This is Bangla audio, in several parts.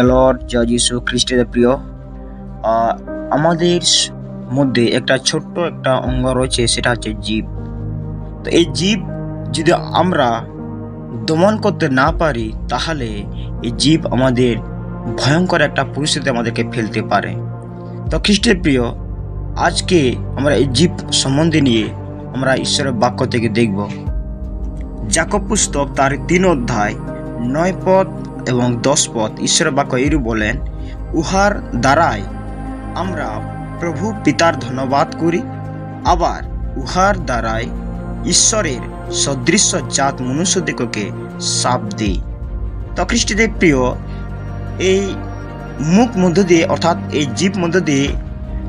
লর্ড জয় খ্রিস্টের প্রিয় আমাদের মধ্যে একটা ছোট্ট একটা অঙ্গ রয়েছে, সেটা হচ্ছে জীব। তো এই জীব যদি আমরা দমন করতে না পারি, তাহলে এই জীব আমাদের ভয়ঙ্কর একটা পরিস্থিতি আমাদেরকে ফেলতে পারে। তো খ্রিস্টের প্রিয়, আজকে আমরা এই জীব সম্বন্ধে নিয়ে আমরা ঈশ্বরের বাক্য থেকে দেখব। জাকব পুস্তক তার তিন অধ্যায়, নয় পদ এবং দশ পদ ঈশ্বরের বাক্য বলেন, উহার দ্বারাই আমরা প্রভু পিতার ধন্যবাদ করি, আবার উহার দ্বারাই ঈশ্বরের সদৃশ্য জাত মনুষ্যদিগকে সাপ দিই। তো খ্রিস্টদের প্রিয়, এই মুখ মধ্য দিয়ে অর্থাৎ এই জীব মধ্য দিয়ে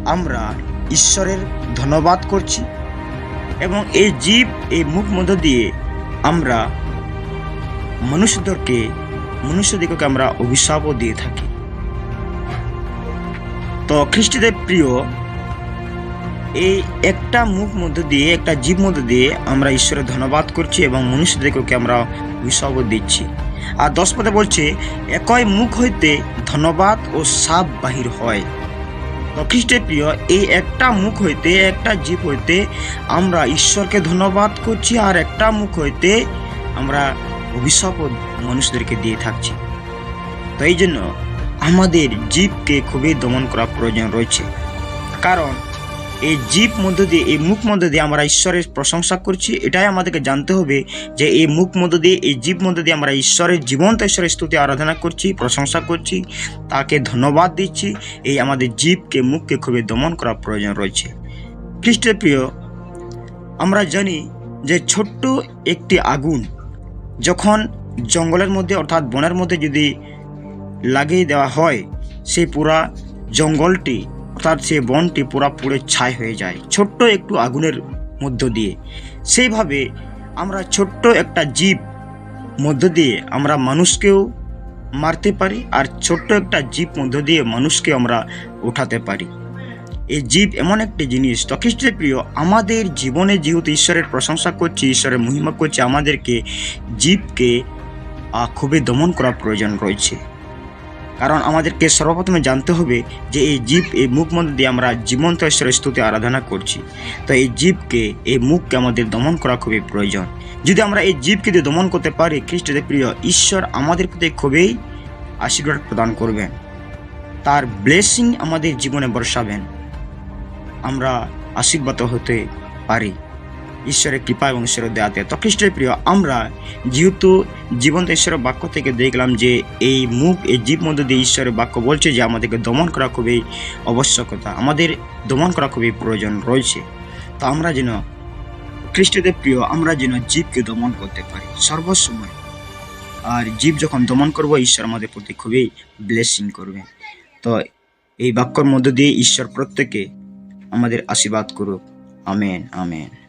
আমরা ঈশ্বরের ধন্যবাদ করছি এবং এই জীব এই মুখ মধ্য দিয়ে আমরা মনুষ্যদেরকে মনুষ্যদিগকে আমরা অভিশাপও দিয়ে থাকি। তো খ্রিস্টদের প্রিয়, এই একটা মুখ মধ্য দিয়ে, একটা জীব মধ্য দিয়ে আমরা ঈশ্বরের ধন্যবাদ করছি এবং মনুষ্যদিগকে আমরা অভিশাপও দিচ্ছি। আর দশ পদে বলছে, একই মুখ হইতে ধন্যবাদ ও সাপ বাহির হয়। তো খ্রিস্টের প্রিয়, এই একটা মুখ হইতে, একটা জীব হইতে আমরা ঈশ্বরকে ধন্যবাদ করছি, আর একটা মুখ হইতে আমরা অভিশাপও মানুষদেরকে দিয়ে থাকছে। তাই জন্য আমাদের জীবকে খুবই দমন করা প্রয়োজন রয়েছে। কারণ এই জীব মধ্য দিয়ে, এই মুখ মধ্য দিয়ে আমরা ঈশ্বরের প্রশংসা করছি। এটাই আমাদেরকে জানতে হবে যে এই মুখ মধ্য দিয়ে, এই জীব মধ্য দিয়ে আমরা ঈশ্বরের জীবন্ত ঈশ্বরের স্তুতি আরাধনা করছি, প্রশংসা করছি, তাকে ধন্যবাদ দিচ্ছি। এই আমাদের জীবকে, মুখকে খুবই দমন করা প্রয়োজন রয়েছে। খ্রিস্টের প্রিয় আমরা জানি যে ছোট্ট একটি আগুন যখন জঙ্গলের মধ্যে, অর্থাৎ বনের মধ্যে যদি লাগিয়ে দেওয়া হয় সেই পুরা জঙ্গলটি, অর্থাৎ সেই বনটি পুরা পুড়ে ছাই হয়ে যায়। ছোট্ট একটু আগুনের মধ্য দিয়ে। সেইভাবে আমরা ছোট্ট একটা জীব মধ্য দিয়ে আমরা মানুষকেও মারতে পারি আর ছোট্ট একটা জীব মধ্য দিয়ে মানুষকে আমরা উঠাতে পারি। এই জীব এমন একটি জিনিস তো খ্রিস্টের প্রিয়। আমাদের জীবনে যেহেতু ঈশ্বরের প্রশংসা করছি, ঈশ্বরের মহিমা করছি, আমাদেরকে জীবকে খুবই দমন করা প্রয়োজন রয়েছে। কারণ আমাদেরকে সর্বপ্রথমে জানতে হবে যে এই জীব, এই মুখ মধ্যে দিয়ে আমরা জীবন্ত ঈশ্বরের স্তুতি আরাধনা করছি। তো এই জীবকে, এই মুখকে আমাদের দমন করা খুবই প্রয়োজন। যদি আমরা এই জীবকে যদি দমন করতে পারি খ্রিস্টদের প্রিয়, ঈশ্বর আমাদের প্রতি খুবই আশীর্বাদ প্রদান করবেন। তার ব্লেসিং আমাদের জীবনে বর্ষাবেন। আমরা আশীর্বাদ হতে পারি। ঈশ্বরের কৃপা এবং ঈশ্বরের দেয়াতে তো খ্রিস্টের প্রিয়, আমরা যেহেতু জীবন্ত ঈশ্বরের বাক্য থেকে দেখলাম যে এই মুখ, এই জীব মধ্য দিয়ে ঈশ্বরের বাক্য বলছে যে আমাদেরকে দমন করা খুবই আবশ্যকতা, আমাদের দমন করা খুবই প্রয়োজন রয়েছে। তো আমরা যেন খ্রিস্টদের প্রিয়, আমরা যেন জীবকে দমন করতে পারি। সর্বসময় আর জীব যখন দমন করব, ঈশ্বর আমাদের প্রতি খুবই ব্লেসিং করবে। তো এই বাক্যর মধ্য দিয়ে ঈশ্বর প্রত্যেকে আমাদের আশীর্বাদ করুক। Amen amen.